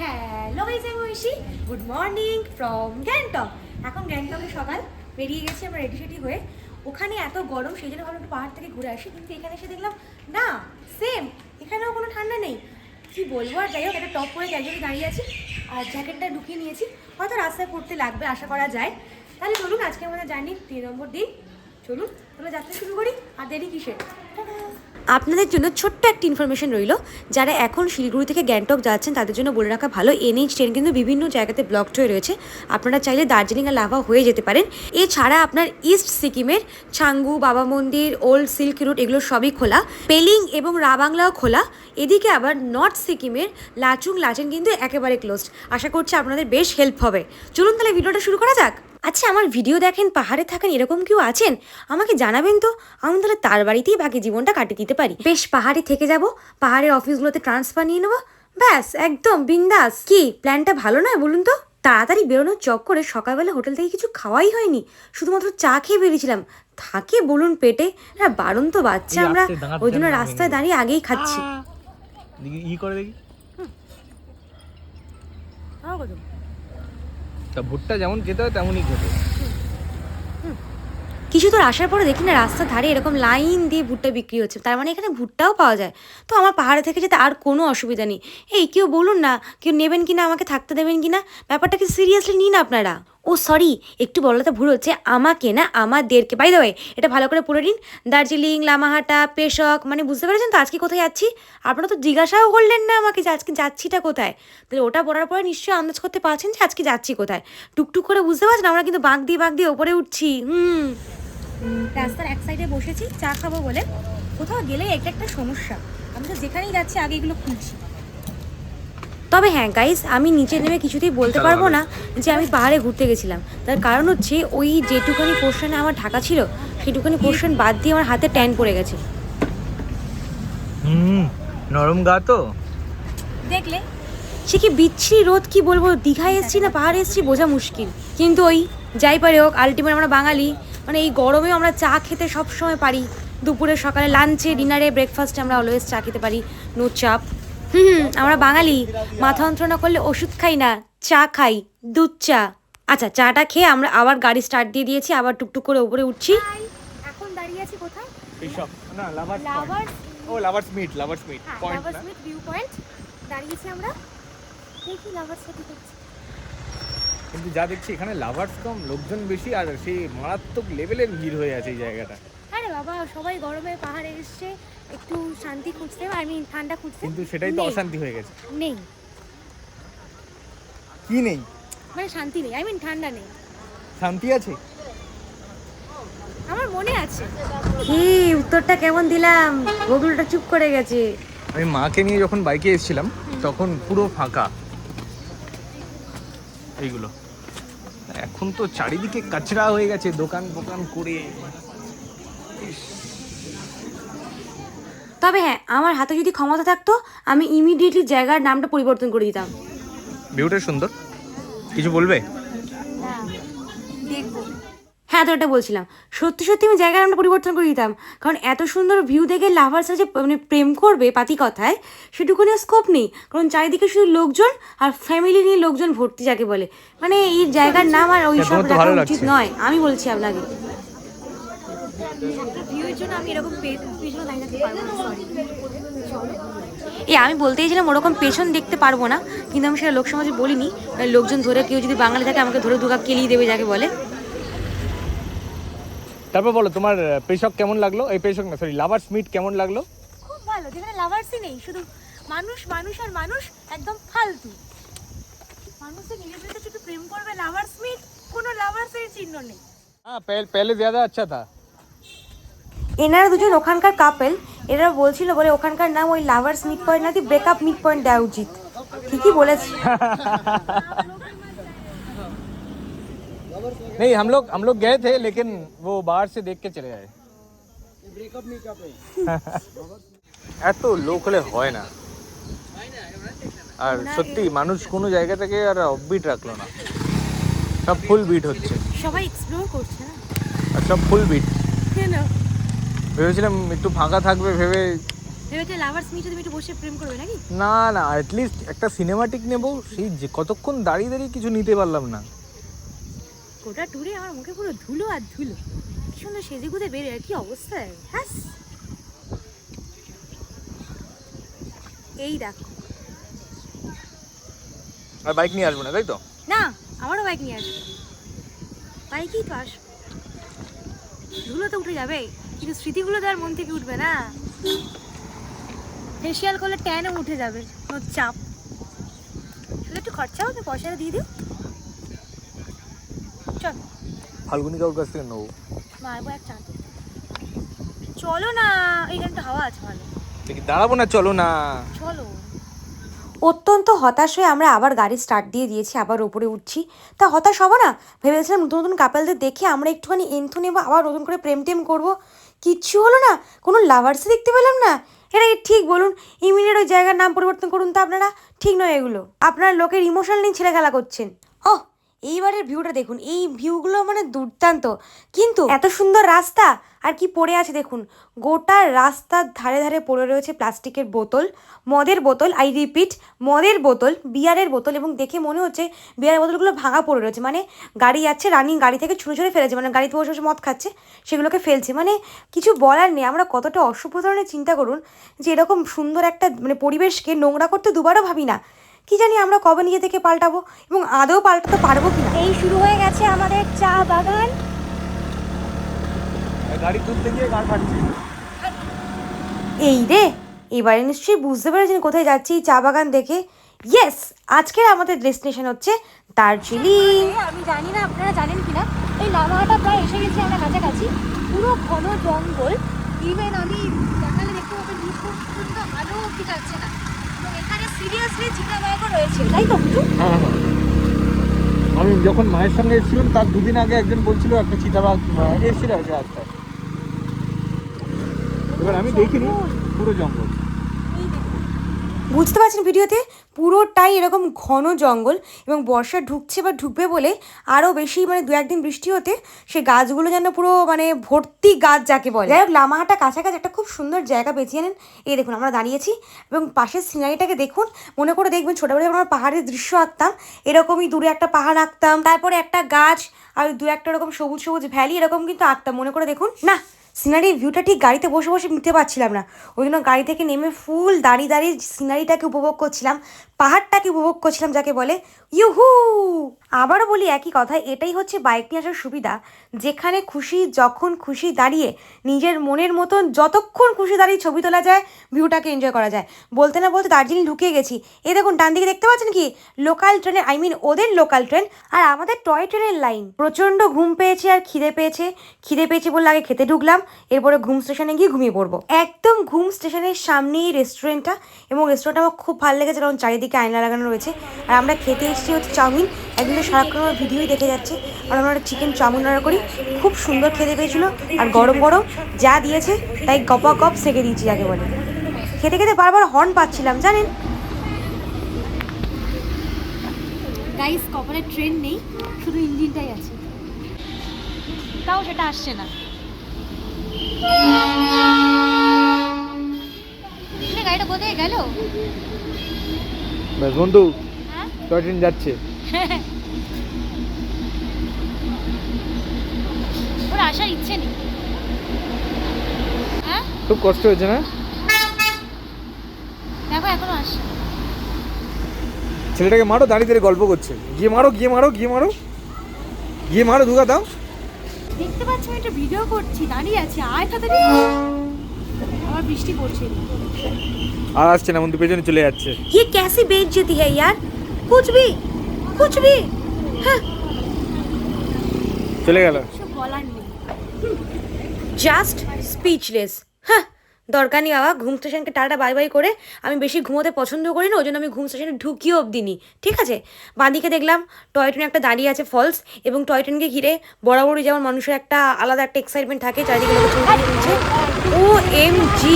Hello guys, আমি Aishi. Good morning from Gangtok এখন গ্যাংটকে সকাল, বেরিয়ে গেছি আমরা রেডি সেডি হয়ে। ওখানে এত গরম, সেই জন্য ভাবলাম একটু পাহাড় থেকে ঘুরে আসি। কিন্তু এখানে এসে দেখলাম, না সেম এখানেও কোনো ঠান্ডা নেই। কি বলব, আর যাই হোক, একটা টপ পরে ক্যাজুয়ালি দাঁড়িয়ে আছি, আর জ্যাকেটটা ঢুকিয়ে নিয়েছি। হয়তো রাস্তায় পড়তে লাগবে, আশা করা যায়। তাহলে চলুন আজকে আমাদের জার্নি তিন নম্বর দিন। চলুন, তাহলে যাত্রা শুরু করি, আর দেরি কিসের? আপনাদের জন্য ছোট্ট একটা ইনফরমেশন রইল। যারা এখন শিলিগুড়ি থেকে গ্যাংটক যাচ্ছেন, তাদের জন্য বলে রাখা ভালো, এনএইচ ট্রেন কিন্তু বিভিন্ন জায়গাতে ব্লকড হয়ে রয়েছে। আপনারা চাইলে দার্জিলিং আর লাভা হয়ে যেতে পারেন। এছাড়া আপনার ইস্ট সিকিমের ছাঙ্গু বাবা মন্দির ওল্ড সিল্ক রুট এগুলো সবই খোলা। পেলিং এবং রাবাংলাও খোলা। এদিকে আবার নর্থ সিকিমের লাচুং লাচেন কিন্তু একেবারে ক্লোজড আশা করছি আপনাদের বেশ হেল্প হবে। চলুন তাহলে ভিডিওটা শুরু করা যাক। আচ্ছা আমার ভিডিও দেখেন পাহাড়ে থাকেন এরকম কেউ আছেন? আমাকে জানাবেন তো আমি তাহলে তার বাড়িতেই বাকি জীবনটা কাটিয়ে দিতে পারি। বেশ পাহাড়ে থেকে যাব পাহাড়ের অফিসগুলোতে ট্রান্সফার নিয়ে নেব। ব্যাস একদম বিন্দাস। কি প্ল্যানটা ভালো নয় বলুন তো? তাড়াতাড়ি বেরোনোর চক করে সকালবেলা হোটেল থেকে কিছু খাওয়াই হয়নি শুধুমাত্র চা খেয়ে বেরিয়েছিলাম। থাকে বলুন পেটে হ্যাঁ বারণ তো বাচ্চা আমরা ওই জন্য রাস্তায় দাঁড়িয়ে আগেই খাচ্ছি। দেখি ই করে দেখি। তা ভুট্টা যেমন খেতে হয় তেমনই খেতে। কিছু দূর আসার পরে দেখি না রাস্তার ধারে এরকম লাইন দিয়ে ভুট্টা বিক্রি হচ্ছে। তার মানে এখানে ভুট্টাও পাওয়া যায়। তো আমার পাহাড়ে থেকে যেতে আর কোনো অসুবিধা নেই। এই কেউ বলুন না, কেউ নেবেন কি না আমাকে থাকতে দেবেন কি না ব্যাপারটাকে সিরিয়াসলি নিন আপনারা। ও সরি, একটু বলাতে ভুল হচ্ছে, আমাকে না আমাদেরকে বাই দ্য এটা ভালো করে পড়ে নিন। দার্জিলিং, লামাহাটা, পেশক মানে বুঝতে পেরেছেন তো আজকে কোথায় যাচ্ছি? আপনারা তো জিজ্ঞাসাও করলেন না আমাকে যে আজকে যাচ্ছিটা কোথায়। তাহলে ওটা পড়ার পরে নিশ্চয়ই আন্দাজ করতে পারছেন যে আজকে যাচ্ছি কোথায়। টুকটুক করে বুঝতে পারছেন আমরা কিন্তু বাঁক দিয়ে বাঁক দিয়ে ওপরে উঠছি। হুম। রাস্তার এক সাইডে বসেছি, চা খাব বলে। কোথাও গেলেই একটা একটা সমস্যা। আমি তো যেখানেই যাচ্ছি, আগে এগুলো খুলছি তবে হ্যাঁ গাইস আমি নিচে নেমে কিছুতেই বলতে পারব না যে আমি পাহাড়ে ঘুরতে গেছিলাম। তার কারণ হচ্ছে ওই যেটুখানি পোর্শনে আমার ঢাকা ছিল সেটুখানি পোর্শন বাদ দিয়ে আমার হাতে ট্যান পড়ে গেছে। হুম নরম গা তো। দেখলে? সে কি বিচ্ছিরি রোদ কি বলব? দীঘায় এসছি না পাহাড়ে এসছি বোঝা মুশকিল। কিন্তু ওই যাই পারে হোক আলটিমেট আমরা বাঙালি মানে এই গরমেও আমরা চা খেতে সব সময় পারি। দুপুরে সকালে লাঞ্চে ডিনারে ব্রেকফাস্টে আমরা অলওয়েজ চা খেতে পারি। নো চাপ হুম আমরা বাঙালি। মাথা যন্ত্রণা করলে ওষুধ খাই না চা খাই দুধ চা। আচ্ছা চাটা খেয়ে আমরা আবার গাড়ি স্টার্ট দিয়ে দিয়েছি আবার টুকটুক করে উপরে উঠছি। এখন দাঁড়িয়ে আছি কোথায়? পেশক না লাভার্স লাভার্স ও lovers meet lovers meet point lovers meet view point দাঁড়িয়েছি আমরা। দেখি লাভার্স সাথে দেখছি। কিন্তু যা দেখছি এখানে লাভার্স কম লোকজন বেশি আর সেই মারাত্মক লেভেলের ভিড় হয়ে আছে এই জায়গাটা। বাবা সবাই গরমে পাহাড়ে এসছে একটু শান্তি খুঁজতে আই মিন ঠান্ডা খুঁজতে। কিন্তু সেটাই তো অশান্তি হয়ে গেছে। নেই। কি নেই? মানে শান্তি নেই আই মিন ঠান্ডা নেই। শান্তি আছে? আমার মনে আছে। কি উত্তরটা কেমন দিলাম? বগুলটা চুপ করে গেছে। আমি মাকে নিয়ে যখন বাইকে এসেছিলাম তখন পুরো ফাঁকা। এইগুলো। এখন তো চারিদিকে কাচরা হয়ে গেছে দোকান দোকান করে। তবে হ্যাঁ আমার হাতে যদি ক্ষমতা থাকতো আমি ইমিডিয়েটলি জায়গার নামটা পরিবর্তন করে দিতাম। ভিউটা সুন্দর? কিছু বলবে? হ্যাঁ তো এটা বলছিলাম। সত্যি সত্যি আমি জায়গার নামটা পরিবর্তন করে দিতাম। কারণ এত সুন্দর ভিউ দেখে লাভার্সরা যে মানে প্রেম করবে পাতি কথায় সেটুকুনি স্কোপ নেই। কারণ চারিদিকে শুধু লোকজন আর ফ্যামিলি নিয়ে লোকজন ভর্তি যাকে বলে। মানে এই জায়গার নাম আর ওই হ্যাঁ, সব রাখা উচিত নয় আমি বলছি আপনাকে। ভিউয়ের জন্য আমি এরকম পেছনে দাঁড়িয়ে থাকতে পারবো না সরি এ আমি বলতে চাইছিলাম ওরকম পেছন দেখতে পারবো না কিন্তু আমি সেটা লোক সমাজে বলিনি মানে লোকজন ধরে কেউ যদি বাঙালি থাকে আমাকে ধরে দুগা কেলিয়ে দেবে যাকে বলে তারপর বলো তোমার আহ, পেশক কেমন লাগলো এই পেশক না সরি লাভার্স মিট কেমন লাগলো খুব ভালো যেখানে লাভার্সই নেই শুধু মানুষ মানুষ আর মানুষ একদম ফালতু মানুষ তো নিজেদের সাথে শুধু প্রেম করবে লাভার্স মিট কোনো লাভার্সের চিহ্ন নেই হ্যাঁ पहले ज़्यादा अच्छा था এনারা দুজন ওখানকার কাপেল এরা বলছিল বলে ওখানকার নাম ওই লাভার্স মিট পয়েন্ট না দিয়ে ব্রেকআপ মিট পয়েন্ট দেওয়া উচিত ঠিকই বলেছি नहीं हम लोग हम लोग गए थे लेकिन वो बाहर से देख के चले आए এত লোক হলে হয় না আর সত্যি মানুষ কোনো জায়গা থেকে আর অফবিট রাখলো না সব ফুল বিট হচ্ছে সবাই এক্সপ্লোর করছে না আর সব ফুল বিট কেন ভেবেছিলাম একটু ফাঁকা থাকবে ভেবে ভেবেছে লাভার্স তুমি একটু বসে প্রেম করবে নাকি? না না অ্যাটলিস্ট একটা সিনেমাটিক নেব সেই যে কতক্ষণ দাঁড়িয়ে দাঁড়িয়ে কিছু নিতে পারলাম না। গোটা টুরে আমার মুখে পুরো ধুলো আর ধুলো। কি সুন্দর সেজে গুঁজে বেরোয় আর কি অবস্থা? হ্যাঁ এই দেখো। আর বাইক নিয়ে আসব না তাই তো? না আমারও বাইক নিয়ে আসবে। বাইকেই তো আস ধুলো তো উঠে যাবে। কিন্তু স্মৃতিগুলো তো আর মন থেকে উঠবে না। ফেসিয়াল করলে ট্যানও উঠে যাবে কোনো চাপ। শুধু একটু খরচা হবে পয়সাটা দিয়ে দিও। চল। ফাল্গুনি কাউর কাছ থেকে নেব। মারবো এক চাঁদ। চলো না এইখানে তো হাওয়া আছে ভালো। দেখি দাঁড়াবো না চলো না। চলো। অত্যন্ত হতাশ হয়ে আমরা আবার গাড়ি স্টার্ট দিয়ে দিয়েছি আবার উপরে উঠছি। তা হতাশ হব না? ভেবেছিলাম নতুন নতুন কাপেলদের দেখে আমরা একটুখানি এন্থু নেব আবার নতুন করে প্রেম টেম করব। কিচ্ছু হলো না? কোনো লাভার্সই দেখতে পেলাম না। এটা ঠিক বলুন ইমিডিয়েট ওই জায়গার নাম পরিবর্তন করুন তো আপনারা। ঠিক নয় এগুলো। আপনার লোকের ইমোশনাল নিয়ে ছেলে খেলা করছেন। ও এইবারের ভিউটা দেখুন, এই ভিউগুলো মানে দুর্দান্ত। কিন্তু এত সুন্দর রাস্তা, আর কি পড়ে আছে দেখুন। গোটা রাস্তার ধারে ধারে পড়ে রয়েছে প্লাস্টিকের বোতল, মদের বোতল আই রিপিট মদের বোতল, বিয়ারের বোতল, এবং দেখে মনে হচ্ছে বিয়ারের বোতলগুলো ভাঙা পড়ে রয়েছে। মানে গাড়ি যাচ্ছে রানিং গাড়ি থেকে ছুঁড়ে ছুঁড়ে ফেলেছে মানে গাড়িতে বসে বসে মদ খাচ্ছে, সেগুলোকে ফেলছে। মানে কিছু বলার নেই, আমরা কতটা অশুভ ধরনের চিন্তা করুন যে এরকম সুন্দর একটা মানে পরিবেশকে নোংরা করতে দুবারও ভাবি না। কি জানি আমরা কবে নিজে থেকে পাল্টাবো এবং আদৌ পাল্টাতে পারব কিনা? এই শুরু হয়ে গেছে আমাদের চা বাগান। গাড়ি তুলতে গিয়ে গাড় ফাটছে এই রে এবারে নিশ্চয়ই বুঝতে পেরেছেন কোথায় যাচ্ছি চা বাগান দেখে। ইয়েস আজকের আমাদের ডেস্টিনেশন হচ্ছে দার্জিলিং। আমি জানি না আপনারা জানেন কিনা? এই লামাহাটা প্রায় এসে গেছে আমরা কাছাকাছি। পুরো ঘন জঙ্গল। ইভেন আমি দেখালে দেখতে পাবেন আলো অব্দি যাচ্ছে না। সিরিয়াসলি চিতাবাঘও রয়েছে তাই তো হ্যাঁ হ্যাঁ। আমি যখন মায়ের সঙ্গে এসেছিলাম তার দুদিন আগে একজন বলছিল একটা চিতাবাঘ এসেছিল আছে রাস্তায়। এবার আমি দেখিনি পুরো জঙ্গল। বুঝতে পারছেন ভিডিওতে? পুরোটাই এরকম ঘন জঙ্গল এবং বর্ষা ঢুকছে বা ঢুকবে বলে আরও বেশি মানে দু একদিন বৃষ্টি হতে সে গাছগুলো যেন পুরো মানে ভর্তি গাছ যাকে বলে। যাই হোক, লামাহাটা কাছাকাছি একটা খুব সুন্দর জায়গা বেছে নেন। এই দেখুন, আমরা দাঁড়িয়েছি এবং পাশের সিনারিটাকে দেখুন, মনে করে দেখবেন ছোটোবেলায় আমরা পাহাড়ের দৃশ্য আঁকতাম, এরকমই দূরে একটা পাহাড় আঁকতাম, তারপরে একটা গাছ আর দু একটা এরকম সবুজ সবুজ ভ্যালি এরকম কিন্তু আঁকতাম, মনে করে দেখুন। না সিনারির ভিউটা ঠিক গাড়িতে বসে বসে নিতে পারছিলাম না। ওই জন্য গাড়ি থেকে নেমে ফুল দাঁড়িয়ে দাঁড়িয়ে সিনারিটাকে উপভোগ করছিলাম। পাহাড়টাকে উপভোগ করছিলাম যাকে বলে ইউহু। আবারও বলি একই কথা, এটাই হচ্ছে বাইক নিয়ে আসার সুবিধা, যেখানে খুশি, যখন খুশি দাঁড়িয়ে নিজের মনের মতন যতক্ষণ খুশি দাঁড়িয়ে ছবি তোলা যায়, ভিউটাকে এনজয় করা যায়। বলতে না বলতে দার্জিলিং ঢুকে গেছি। এ দেখুন, ডান দিকে দেখতে পাচ্ছেন কি? লোকাল ট্রেনে আই মিন ওদের লোকাল ট্রেন আর আমাদের টয় ট্রেনের লাইন প্রচণ্ড ঘুম পেয়েছে আর খিদে পেয়েছে। খিদে পেয়েছে বলে আগে খেতে ঢুকলাম, এরপরে ঘুম স্টেশনে গিয়ে ঘুমিয়ে পড়ব। একদম ঘুম স্টেশনের সামনেই রেস্টুরেন্টটা এবং রেস্টুরেন্টটা আমার খুব ভালো লেগেছে, কারণ চারিদিকে আয়না লাগানো রয়েছে। আর আমরা খেতে এসেছি হচ্ছে চাউমিন। একদিন সারাক্ষণ ভিডিওই দেখে যাচ্ছে। আর আমরা চিকেন চাউমিন অর্ডার করি। খুব সুন্দর খেতে পেয়েছিল আর গরম গরম যা দিয়েছে, তাই গপা গপ সেকে দিয়েছি আগে বলে। খেতে খেতে বারবার হর্ন পাচ্ছিলাম, জানেন? গাইস কপালে ট্রেন নেই, শুধু ইঞ্জিনটাই আছে। তাও সেটা আসছে না। গাড়িটা কোথায় গেল? ব্যাস বন্ধু টয় ট্রেন যাচ্ছে। ওর আসার ইচ্ছে নেই। হ্যাঁ? খুব কষ্ট হয়েছে না? দেখো এখনও আসছে ছেলেটাকে মারো দাঁড়িয়ে দাঁড়িয়ে গল্প করছে। গিয়ে মারো গিয়ে মারো গিয়ে মারো। গিয়ে মারো দুগা দাও। দেখতে পাচ্ছ আমি একটা ভিডিও করছি দাঁড়িয়ে আছি আয় তাড়াতাড়ি। আবার বৃষ্টি পড়ছে। আর আসছে না বন্ধু পেছনে চলে যাচ্ছে ये कैसी बेइज्जती है यार कुछ भी कुछ भी हाँ চলে গেল কিছু বলার নেই জাস্ট স্পিচলেস হ্যাঁ দরকার নেই বাবা ঘুম স্টেশনকে টাটা বাই বাই করে আমি বেশি ঘুমোতে পছন্দ করি না ওই জন্য আমি ঘুম স্টেশনে ঢুকিও অবধি নি ঠিক আছে বাঁদিকে দেখলাম টয় ট্রেন একটা দাঁড়িয়ে আছে ফলস এবং টয় ট্রেনকে ঘিরে বরাবরই যেমন মানুষের একটা আলাদা একটা এক্সাইটমেন্ট থাকে চারিদিকে লোকে ছবি তুলছে ও এম জি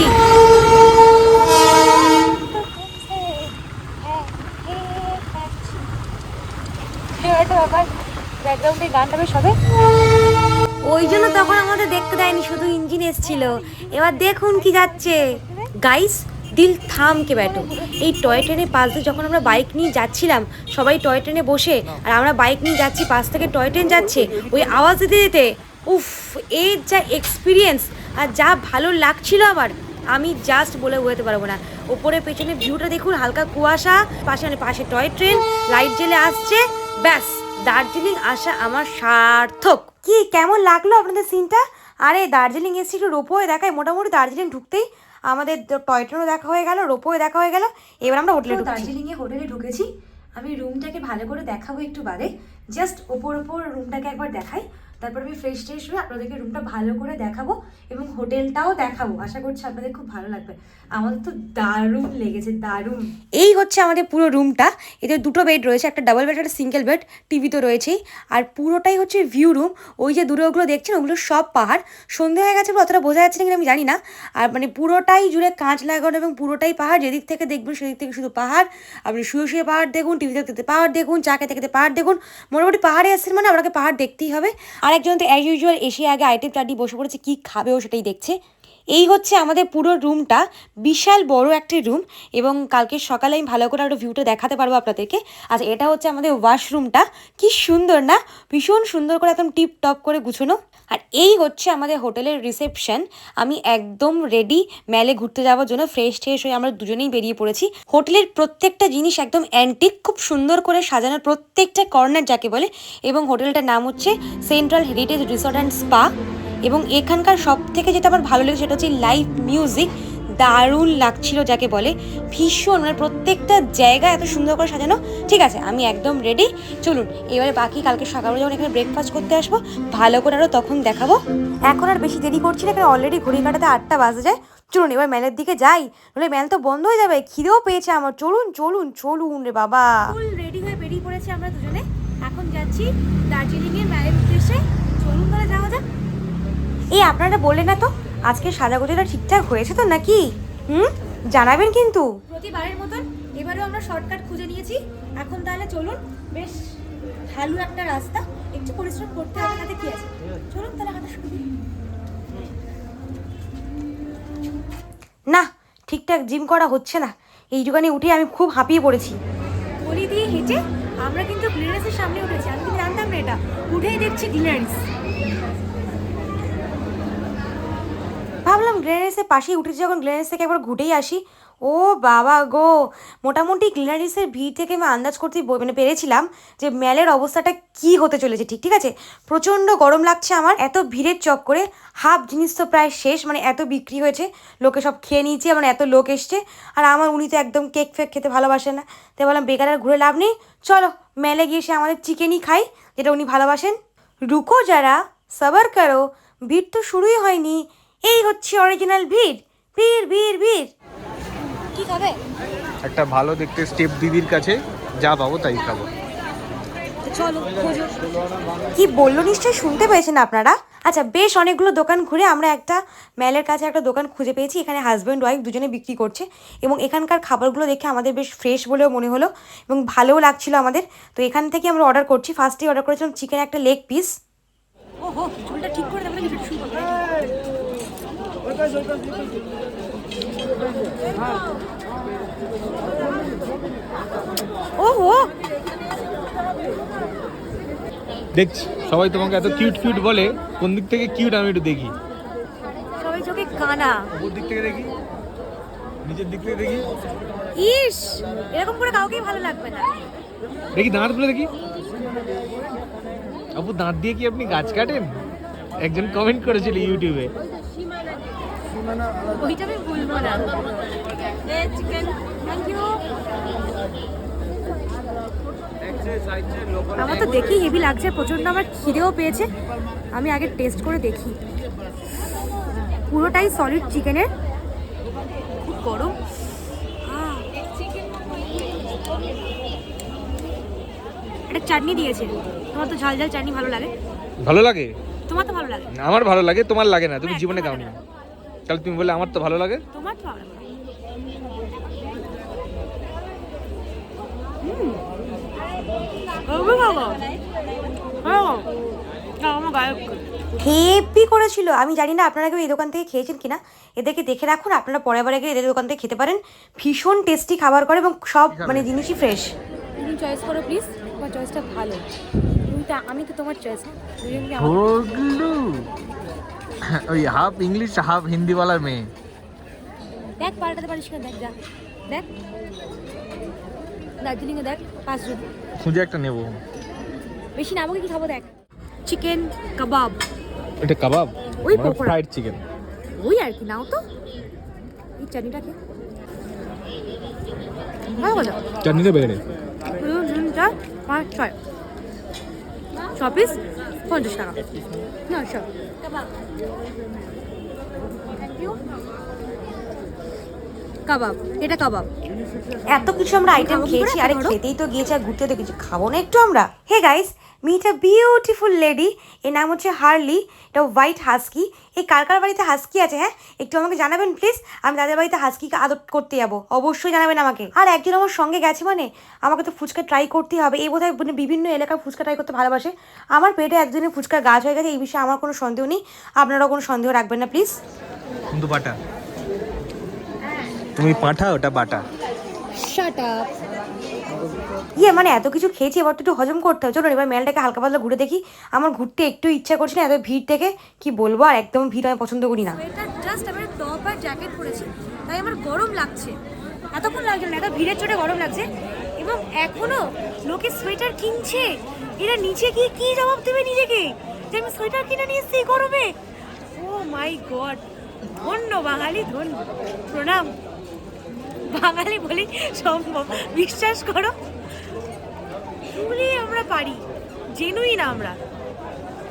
ব্যাকগ্রাউন্ডে গানটা বেশ হবে ওই জন্য তখন আমাদের দেখতে দেয়নি, শুধু ইঞ্জিন এসছিল। এবার দেখুন কি যাচ্ছে। গাইস দিল থাম কে ব্যাটো। এই টয় ট্রেনের পাশ দিয়ে যখন আমরা বাইক নিয়ে যাচ্ছিলাম, সবাই টয় ট্রেনে বসে, আর আমরা বাইক নিয়ে যাচ্ছি, পাশ থেকে টয় ট্রেন যাচ্ছে, ওই আওয়াজ দিতে দিতে, উফ, এর যা এক্সপিরিয়েন্স আর যা ভালো লাগছিল আমার আমি জাস্ট বলে বোঝাতে পারব না। ওপরে পেছনে ভিউটা দেখুন হালকা কুয়াশা পাশে মানে পাশে টয় ট্রেন লাইট জ্বেলে আসছে ব্যাস দার্জিলিং আসা আমার সার্থক। কি কেমন লাগল আপনাদের সিনটা আরে দার্জিলিং এসেছি একটু রোপওয়ে দেখায় মোটামুটি দার্জিলিং ঢুকতেই আমাদের টয় ট্রেনও দেখা হয়ে গেল রোপওয়ে দেখা হয়ে গেল এবার আমরা হোটেলে দার্জিলিংয়ে হোটেলে ঢুকেছি আমি রুমটাকে ভালো করে দেখাবো একটু বাদে জাস্ট ওপর ওপর রুমটাকে একবার দেখাই। তারপর আমি ফ্রেশ ট্রেশ হয়ে আপনাদেরকে রুমটা ভালো করে দেখাবো এবং হোটেলটাও দেখাবো। আশা করছি আপনাদের খুব ভালো লাগবে। আমাদের তো দারুণ লেগেছে, দারুণ। এই হচ্ছে আমাদের পুরো রুমটা এতে দুটো বেড রয়েছে, একটা ডাবল বেড একটা সিঙ্গেল বেড টিভি তো রয়েছেই। আর পুরোটাই হচ্ছে ভিউ রুম ওই যে দূরে ওগুলো দেখছেন, ওগুলো সব পাহাড়। সন্ধে হয়ে গেছে অতটা বোঝা যাচ্ছে না আমি জানি না। আর মানে পুরোটাই জুড়ে কাঁচ লাগানো এবং পুরোটাই পাহাড়। যেদিক থেকে দেখবেন সেদিক থেকে শুধু পাহাড়। আপনি শুয়ে শুয়ে পাহাড় দেখুন টিভি দেখতে পাহাড় দেখুন, চা খেতে খেতে পাহাড় দেখুন। মোটামুটি পাহাড়ে আসছেন মানে আপনাকে পাহাড় দেখতেই হবে। আর একজন তো অ্যাজ ইউজুয়াল এসে আগে আইটেম চাটি বসে পড়েছে, কী খাবে ও সেটাই দেখছে। এই হচ্ছে আমাদের পুরো রুমটা। বিশাল বড় একটি রুম এবং কালকে সকালে আমি ভালো করে একটা ভিউটা দেখাতে পারব আপনাদেরকে। আচ্ছা এটা হচ্ছে আমাদের ওয়াশরুমটা কি সুন্দর না? ভীষণ সুন্দর করে একদম টিপ টপ করে গুছানো। আর এই হচ্ছে আমাদের হোটেলের রিসেপশন আমি একদম রেডি মেলে ঘুরতে যাওয়ার জন্য ফ্রেশ ট্রেশ হয়ে আমরা দুজনেই বেরিয়ে পড়েছি। হোটেলের প্রত্যেকটা জিনিস একদম অ্যান্টিক খুব সুন্দর করে সাজানো প্রত্যেকটা কর্নার যাকে বলে। এবং হোটেলটার নাম হচ্ছে central heritage resort and spa এবং এখানকার সব থেকে যেটা আমার ভালো লেগেছে সেটা হচ্ছে লাইভ মিউজিক দারুণ লাগছিল যাকে বলে। ভীষণ মানে প্রত্যেকটা জায়গা এত সুন্দর করে সাজানো। ঠিক আছে, আমি একদম রেডি চলুন, এবারে বাকি কালকে সকালে যখন এখানে ব্রেকফাস্ট করতে আসব, ভালো করে আরও তখন দেখাবো। এখন আর বেশি দেরি করছি না, কারণ অলরেডি ঘড়ি কাটাতে আটটা বাজে যায়। চলুন, এবার মেলের দিকে যাই। নইলে মেল তো বন্ধ হয়ে যাবে, খিদেও পেয়েছে আমার। চলুন চলুন চলুন রে বাবা। রেডি হয়ে বেরিয়ে পড়েছি আমরা দুজনে। এখন যাচ্ছি দার্জিলিং এর মেলের উদ্দেশ্যে। চলুন তাহলে যাওয়া যাক। এই আপনারা বললেন না তো আজকে সাজাগোজাটা ঠিকঠাক হয়েছে তো নাকি? হুম? জানাবেন কিন্তু। প্রতিবারের মতন এবারেও আমরা শর্টকাট খুঁজে নিয়েছি। এখন তাহলে চলুন বেশ ভালো একটা রাস্তা একটু পরিশ্রম করতে হবে তাতে কি আছে? চলুন তাহলে হাঁটা শুরু না ঠিকঠাক জিম করা হচ্ছে না। এই এইটুখানি উঠে আমি খুব হাঁপিয়ে পড়েছি। গলি দিয়ে হেঁটে আমরা কিন্তু গ্লিনারিসের সামনে উঠেছি। আমি কিন্তু জানতাম না এটা। উঠেই দেখছি গ্লিনারিস ভাবলাম গ্লেনারিসের পাশেই উঠেছি, যখন গ্লেনারিস থেকে একবার ঘুরেই আসি। ও বাবা গো! মোটামুটি গ্লেনারিসের ভিড় থেকে আমি আন্দাজ করতে মানে পেরেছিলাম যে মেলের অবস্থাটা কি হতে চলেছে, ঠিক ঠিক আছে? প্রচণ্ড গরম লাগছে আমার, এত ভিড়ের চক্করে হাফ জিনিস তো প্রায় শেষ মানে এত বিক্রি হয়েছে, লোকে সব খেয়ে নিয়েছে মানে এত লোক এসছে, আর আমার উনি তো একদম কেক ফেক খেতে ভালোবাসে না। তাই বললাম, বেকার আর ঘুরে লাভ নেই, চলো মেলে গিয়ে সে আমাদের চিকেনই খাই, যেটা উনি ভালোবাসেন। রুকো যারা, সাবার করো, ভিড় তো শুরুই হয়নি এই হচ্ছে অরিজিনাল ভিড়। ভিড় ভিড় ভিড়। কি খাবে? একটা ভালো দেখতে স্টেপ দিদির কাছে যা পাবো তাই খাব। চলো কি বলল নিশ্চয়ই শুনতে পেয়েছেন আপনারা? আচ্ছা বেশ অনেকগুলো দোকান ঘুরে আমরা একটা মেলের কাছে একটা দোকান খুঁজে পেয়েছি এখানে হাজব্যান্ড ওয়াইফ দুজনে বিক্রি করছে। এবং এখানকার খাবারগুলো দেখে আমাদের বেশ ফ্রেশ বলেও মনে হলো এবং ভালোও লাগছিল আমাদের। তো এখান থেকে আমরা অর্ডার করছি। ফার্স্টেই অর্ডার করেছিলাম চিকেন একটা লেগ পিস ও ঠিক করে তারপরে ভিডিও শুরু করব ওহো। দেখছি সবাই তোমাকে এত কিউট কিউট বলে কোন দিক থেকে কিউট আমি একটু দেখি। সবাই চোখে কানা। ওপর দিক থেকে দেখি নিচের দিক থেকে দেখি। ইস এরকম করে কাউকেই ভালো লাগবে না। দেখি দাঁতগুলো দেখি। আপু দাঁত দিয়ে কি আপনি গাছ কাটেন? একজন কমেন্ট করেছিল ইউটিউবে। ওইটা আমি ভুলবো না। চিকেন থ্যাংক ইউ আমার তো দেখি হেভি লাগছে প্রচণ্ড আমার খিদেও পেয়েছে। আমি আগে টেস্ট করে দেখি। পুরোটাই সলিড চিকেনের খুব গরম। একটা চাটনি দিয়েছে। তোমার তো ঝাল ঝাল চাটনি ভালো লাগে। ভালো লাগে? তোমার তো ভালো লাগে? আমার ভালো লাগে তোমার লাগে না তুমি জীবনে একদম খাওনি ভালো তাহলে তুমি বলে আমার তো ভালো লাগে। তোমার তো হেপি করেছিল। আমি জানি না আপনারা কেউ এই দোকান থেকে খেয়েছেন কিনা। এদেরকে দেখে রাখুন আপনারা পরে পরে গিয়ে এদের দোকান থেকে খেতে পারেন। ভীষণ টেস্টি খাবার করে এবং সব মানে জিনিসই ফ্রেশ তুমি চয়েস করো প্লিজ তোমার চয়েসটা ভালো। আমি তো তোমার চয়েস ওই হাফ ইংলিশ হাফ হিন্দিওয়ালা মেয়ে দেখ পাল্টাতে পারিস না দেখ যা। দেখ। দার্জিলিংয়ে দেখ পাঁচজন খুঁজে একটা নেব। বেশি না আমাকে কি খাব দেখ। চিকেন কাবাব এটা কাবাব ওই পকোড়া। ফ্রাইড চিকেন ওই আর কি নাও তো। এই চাটনিটা কথা। চাটনিটা বেড়ে পাঁচ ছয়। ছ পিস পঞ্চাশ টাকা। না সব। কাবাব এটা কাবাব এত কিছু আমরা আইটেম খেয়েছি আরে খেতেই তো গিয়েছি আর ঘুরতে তো কিছু খাব না একটু আমরা। Hey guys meet a beautiful lady এর নাম হচ্ছে হার্লি এটা হোয়াইট হাস্কি এই কার কার বাড়িতে হাস্কি আছে হ্যাঁ? একটু আমাকে জানাবেন প্লিজ আমি তাদের বাড়িতে হাস্কিকে আদর করতে যাব। অবশ্যই জানাবেন আমাকে। আর একজন আমার সঙ্গে গেছে মানে আমাকে তো ফুচকা ট্রাই করতেই হবে। এই বোধহয় মানে বিভিন্ন এলাকার ফুচকা ট্রাই করতে ভালোবাসে। আমার পেটে একজনের ফুচকা গাছ হয়ে গেছে এই বিষয়ে আমার কোনো সন্দেহ নেই। আপনারাও কোনো সন্দেহ রাখবেন না প্লিজ কিন্তু বাটা। তুমি পাঠা ওটা বাটা। শাট আপ ইয়ে মানে এত কিছু খেয়েছি, এবার তো একটু হজম করতে হবে। চলো এবার মেলটাকে হালকা পাতলা ঘুরে দেখি। আমার ঘুরতে একটু ইচ্ছা করছে না, এত ভিড় থেকে। কি বলব, আর একদম ভিড় আমি পছন্দ করি না। জাস্ট আমি টপ আর জ্যাকেট পরেছি। তাই আমার গরম লাগছে। এতক্ষণ লাগছে না, এত ভিড়ের চোটে গরম লাগছে। এবং এখনও লোকে সোয়েটার কিনছে। এরা নিচে গিয়ে কি জবাব দেবে নিজেকে? যে আমি সোয়েটার কিনে নিয়ে এসেছি গরমে। ও মাই গড ধন্য বাঙালি, ধন্য। প্রণাম। বাঙালি বলি সম্ভব। বিশ্বাস করো। শুনে আমরা পারি জেনুই না আমরা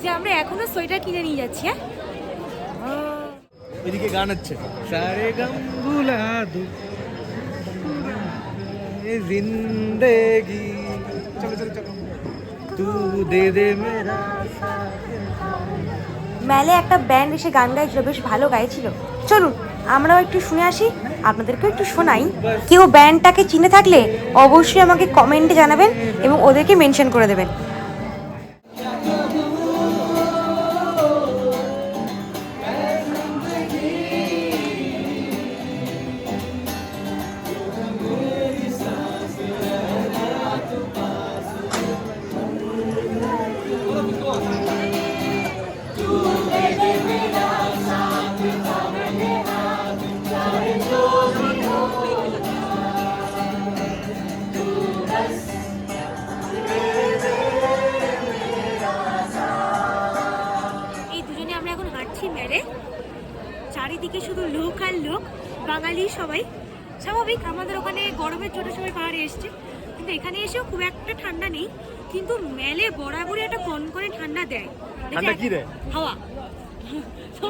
যে আমরা এখনও সোয়েটার কিনে নিয়ে যাচ্ছি হ্যাঁ? এদিকে গান হচ্ছে। সারে গাম দু জিন্দেগি। চলো চলো চলো। তু দে দে মেরা মেলে একটা ব্যান্ড এসে গান গাইছিল বেশ ভালো গাইছিল। চলুন। আমরাও একটু শুনে আসি, আপনাদেরকেও একটু শোনাই। কেউ ব্যান্ডটাকে চিনে থাকলে অবশ্যই আমাকে কমেন্টে জানাবেন এবং ওদেরকে মেনশন করে দেবেন। চারিদিকে শুধু লোক আর লোক। বাঙালি সবাই। স্বাভাবিক আমাদের ওখানে গরমের ছোট সবাই পাহাড়ে এসছে। কিন্তু এখানে এসেও খুব একটা ঠান্ডা নেই। কিন্তু মেলে বরাবরই একটা কনকনে ঠান্ডা দেয়। ঠান্ডা দেয়? হাওয়া। তো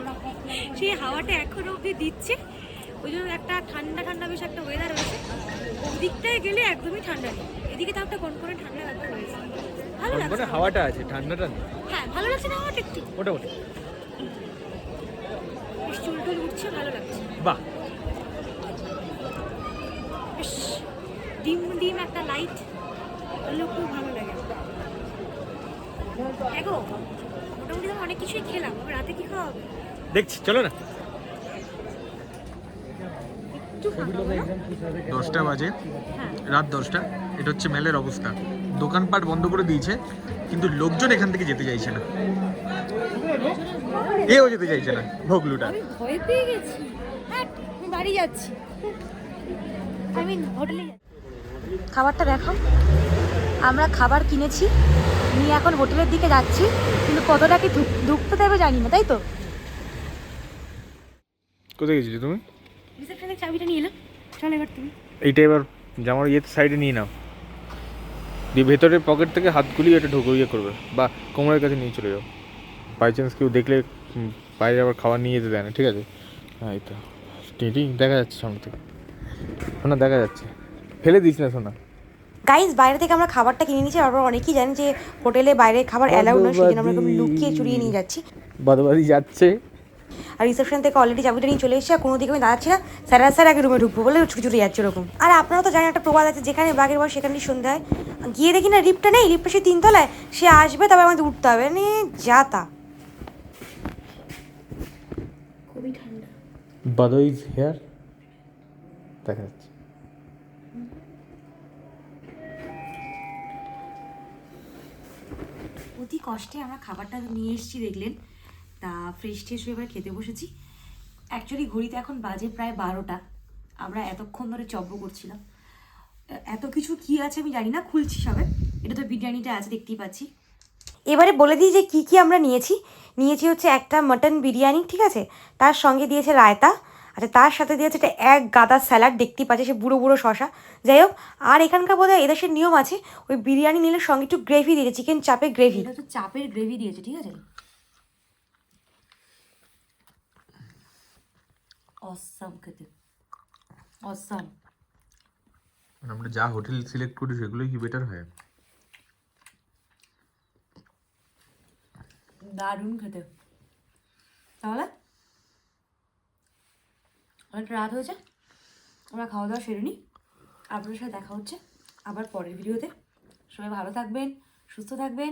সেই হাওয়াটা এখনও অবধি দিচ্ছে। ওই জন্য একটা ঠান্ডা ঠান্ডা বেশ একটা ওয়েদার রয়েছে ওদিকটায় গেলে একদমই ঠান্ডা নেই। এদিকে তাও একটা কনকনে ঠান্ডা ব্যাপার রয়েছে ভালো লাগছে হাওয়াটা আছে ঠান্ডাটা হ্যাঁ ভালো লাগছে না হাওয়াটা একটু? মোটামুটি। চুল টুল উঠছে ভালো লাগছে। বাহ। বেশ ডিম ডিম একটা লাইট হলেও খুব ভালো লাগে। দেখো মোটামুটি তো অনেক কিছুই খেলাম রাতে কি খাওয়া হবে? দেখছি চলো না। দশটা বাজে হ্যাঁ। রাত দশটা এটা হচ্ছে মেলের অবস্থা। দোকানপাট বন্ধ করে দিয়েছে কিন্তু লোকজন এখান থেকে যেতে চাইছে না। এও যেতে চাইছে না ভোগলুটা। আমি ভয় পেয়ে গেছি। হ্যাঁ আমি বাড়ি যাচ্ছি। আমি হোটেলে খাবারটা দেখো। আমরা খাবার কিনেছি নিয়ে এখন হোটেলের দিকে যাচ্ছি কিন্তু কতটা কি ঢুক- ঢুকতে দেবে জানি না তাই তো? কোথায় গেছিলি তুমি? রিসেপশনের চাবিটা নিয়ে এলাম। চলো এবার তুমি। এইটা এবার জামার ইয়েতে সাইডে নিয়ে নাও। দিয়ে ভেতরের পকেট থেকে হাত গুলিয়ে এটা ঢোকো ইয়ে করবে। বা কোমরের কাছে নিয়ে চলে যাও। বাই চান্স কেউ দেখলে বাইরে আবার খাবার নিয়ে যেতে দেয় না ঠিক আছে? হ্যাঁ এই তো। টিটি দেখা যাচ্ছে সামনে থেকে। শোনা দেখা যাচ্ছে। ফেলে দিস না শোনা গাইজ বাইরে থেকে আমরা খাবারটা কিনে নিয়েছি তারপর অনেকেই জানেন যে হোটেলে বাইরের খাবার অ্যালাউড নয় সেই জন্য আমরা লুকিয়ে চুরিয়ে নিয়ে যাচ্ছি। বাদবাদি যাচ্ছে। আর রিসেপশন থেকে অলরেডি চাবিটা নিয়ে চলে এসেছি আর কোনো দিকে আমি দাঁড়াচ্ছি না স্যার স্যার আগে রুমে ঢুকবো বলে ছুটি ছুটি যাচ্ছে ওরকম। আর আপনারা তো জানেন একটা প্রবাদ আছে যেখানে বাঘের বয়স সেখানে সন্ধ্যা হয় গিয়ে দেখি না লিফটটা নেই লিফটটা সেই তিনতলায় সে আসবে তবে আমাদের উঠতে হবে মানে যা তা। বাদো ইজ হেয়ার দেখা যাচ্ছে। অতি কষ্টে আমরা খাবারটা নিয়ে এসেছি, দেখলেন। তা ফ্রেশ ট্রেশ হয়ে এবার খেতে বসেছি। অ্যাকচুয়ালি ঘড়িতে এখন বাজে প্রায় বারোটা। আমরা এতক্ষণ ধরে চব্য করছিলাম। এত কিছু কি আছে আমি জানি না, খুলছি সবে। এটা তো বিরিয়ানিটা আছে, দেখতেই পাচ্ছি। এবারে বলে দিই যে কি কি আমরা নিয়েছি। নিয়েছি হচ্ছে একটা মটন বিরিয়ানি ঠিক আছে? তার সঙ্গে দিয়েছে রায়তা আচ্ছা তার সাথে দিয়েছে একটা এক গাদা স্যালাড দেখতেই পাচ্ছে সে বুড়ো বুড়ো শশা। যাই হোক আর এখানকার বোধ হয় এদেশের নিয়ম আছে ওই বিরিয়ানি নিলে সঙ্গে একটু গ্রেভি দিয়েছে চিকেন চাপের গ্রেভি এটা তো চাপের গ্রেভি দিয়েছে ঠিক আছে? অসাম খেতে। অসাম মানে আমরা যা হোটেল সিলেক্ট করি সেগুলোই কি বেটার হয়? দারুণ খেতে। তাহলে? অনেকটা রাত হয়েছে, আমরা খাওয়া দাওয়া সেরে নিই আপনার সাথে দেখা হচ্ছে আবার পরের ভিডিওতে। সবাই ভালো থাকবেন, সুস্থ থাকবেন